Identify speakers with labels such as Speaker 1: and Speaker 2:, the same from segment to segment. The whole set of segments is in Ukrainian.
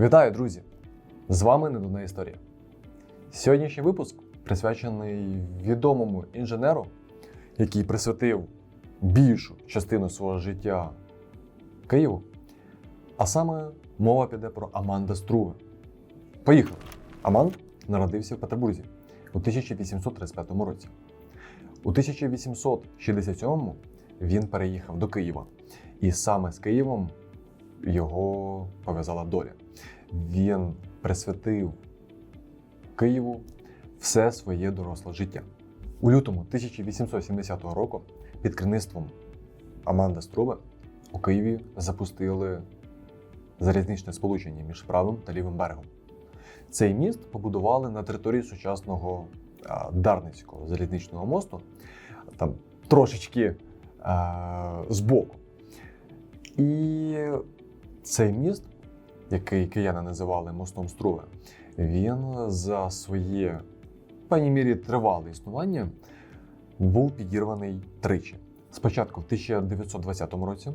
Speaker 1: Вітаю, друзі! З вами Недавна історія. Сьогоднішній випуск присвячений відомому інженеру, який присвятив більшу частину свого життя Києву. А саме мова піде про Аманда Струве. Поїхали! Аманд народився в Петербурзі у 1835 році. У 1867 він переїхав до Києва, і саме з Києвом його пов'язала доля. Він присвятив Києву все своє доросле життя. У лютому 1870 року під керівництвом Аманда Струбе у Києві запустили залізничне сполучення між правим та лівим берегом. Цей міст побудували на території сучасного Дарницького залізничного мосту, там трошечки а, збоку. І цей міст, який кияни називали мостом Струве, він за своє, в певній мірі, тривале існування був підірваний тричі. Спочатку в 1920 році,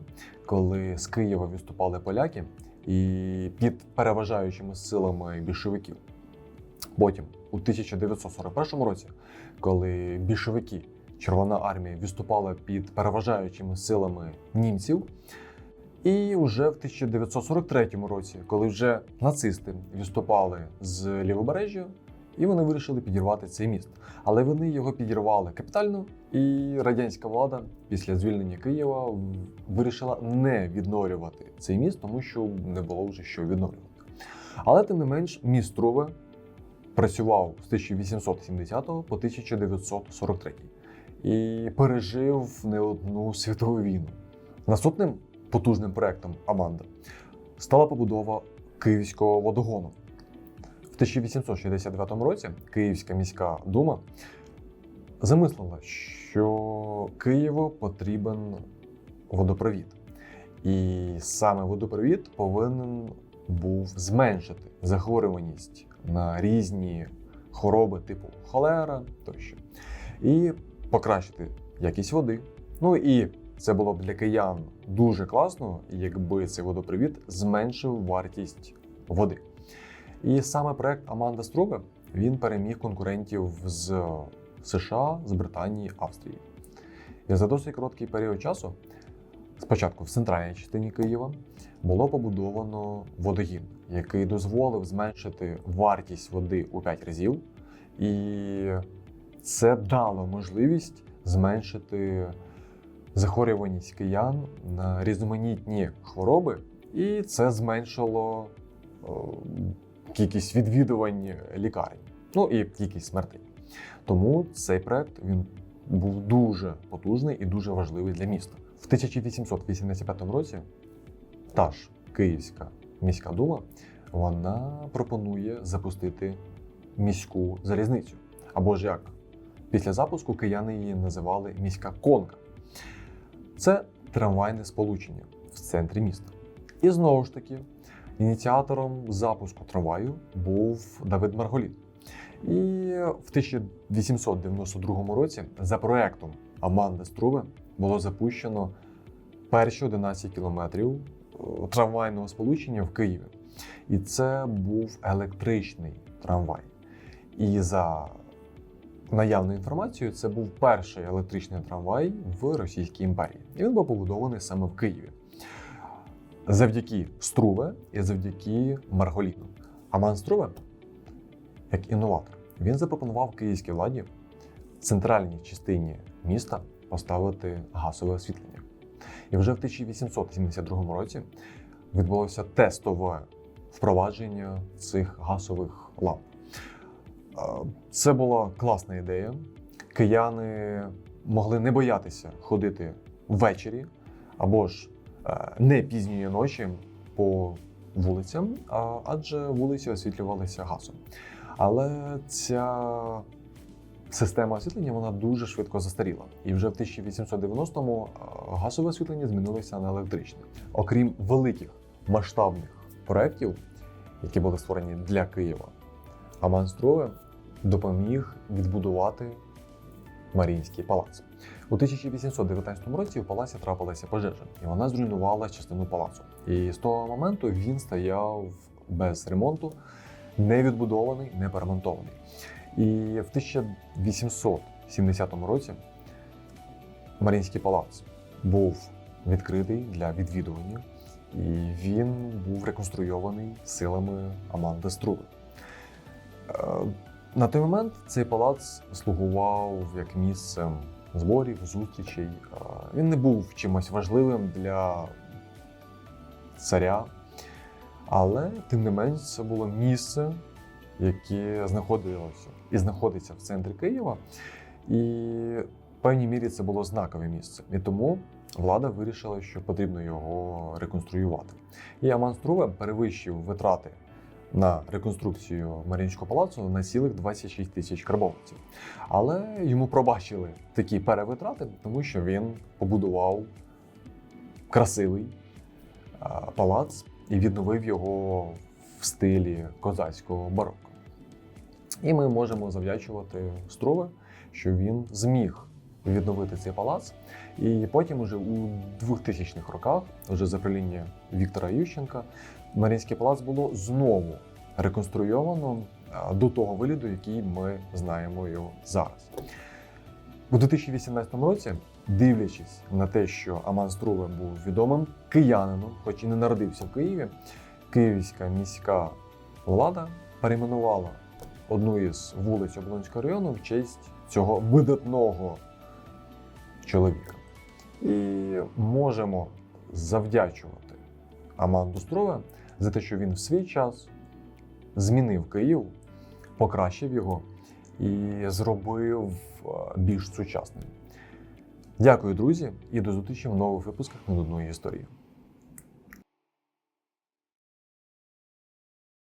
Speaker 1: коли з Києва відступали поляки і під переважаючими силами більшовиків. Потім, у 1941 році, коли більшовики, Червона армія відступала під переважаючими силами німців. І вже в 1943 році, коли вже нацисти відступали з лівобережжя, і вони вирішили підірвати цей міст. Але вони його підірвали капітально, і радянська влада після звільнення Києва вирішила не відновлювати цей міст, тому що не було вже що відновлювати. Але тим не менш, міст Труве працював з 1870 по 1943 і пережив не одну світову війну. Наступним потужним проектом Аманда стала побудова Київського водогону. В 1869 році Київська міська дума замислила, що Києву потрібен водопровід. І саме водопровід повинен був зменшити захворюваність на різні хвороби типу холера тощо, і покращити якість води. Ну і це було б для киян дуже класно, якби цей водопровід зменшив вартість води. І саме проект Аманда Струбе він переміг конкурентів з США, з Британії, Австрії. І за досить короткий період часу, спочатку в центральній частині Києва, було побудовано водогін, який дозволив зменшити вартість води у 5 разів, і це дало можливість зменшити захворюваність киян на різноманітні хвороби, і це зменшило кількість відвідувань лікарень, ну і кількість смертей. Тому цей проект він був дуже потужний і дуже важливий для міста. В 1885 році та ж Київська міська дума вона пропонує запустити міську залізницю. Або ж як після запуску кияни її називали міська конка. Це трамвайне сполучення в центрі міста. І знову ж таки, ініціатором запуску трамваю був Давид Марголіт. І в 1892 році за проектом Аманди Струве було запущено перші 11 кілометрів е, трамвайного сполучення в Києві. І це був електричний трамвай. І за наявною інформацією, це був перший електричний трамвай в Російській імперії. І він був побудований саме в Києві. Завдяки Струве і завдяки Марголіту. Аман Струве, як інноватор, він запропонував київській владі в центральній частині міста поставити газове освітлення. І вже в 1872 році відбулося тестове впровадження цих газових ламп. Це була класна ідея. Кияни могли не боятися ходити ввечері або ж е, не пізньої ночі по вулицям, адже вулиці освітлювалися газом. Але ця система освітлення вона дуже швидко застаріла. І вже в 1890-му е, газове освітлення змінилося на електричне. Окрім великих масштабних проєктів, які були створені для Києва, Аман Струве допоміг відбудувати Маріїнський палац. У 1819 році в палаці трапилася пожежа, і вона зруйнувала частину палацу. І з того моменту він стояв без ремонту, не відбудований, не перемонтований. І в 1870 році Марінський палац був відкритий для відвідування, і він був реконструйований силами Аманди Струви. На той момент цей палац слугував як місцем зборів, зустрічей. Він не був чимось важливим для царя, але тим не менш це було місце, яке знаходилося і знаходиться в центрі Києва. І в певній мірі це було знакове місце. І тому влада вирішила, що потрібно його реконструювати. І Аман Струве перевищив витрати на реконструкцію Маріїнського палацу на цілих 26 тисяч карбованців. Але йому пробачили такі перевитрати, тому що він побудував красивий палац і відновив його в стилі козацького бароко. І ми можемо завдячувати Струве, що він зміг відновити цей палац. І потім, уже у 2000-х роках, вже за правління Віктора Ющенка, Марінський палац було знову реконструйовано до того вигляду, який ми знаємо його зараз. У 2018 році, дивлячись на те, що Аман Струве був відомим киянином, хоч і не народився в Києві, Київська міська влада перейменувала одну із вулиць Оболонського району в честь цього видатного чоловіка. І можемо завдячувати Аманду Строве за те, що він в свій час змінив Київ, покращив його і зробив е, більш сучасним. Дякую, друзі, і до зустрічі в нових випусках над одної історії.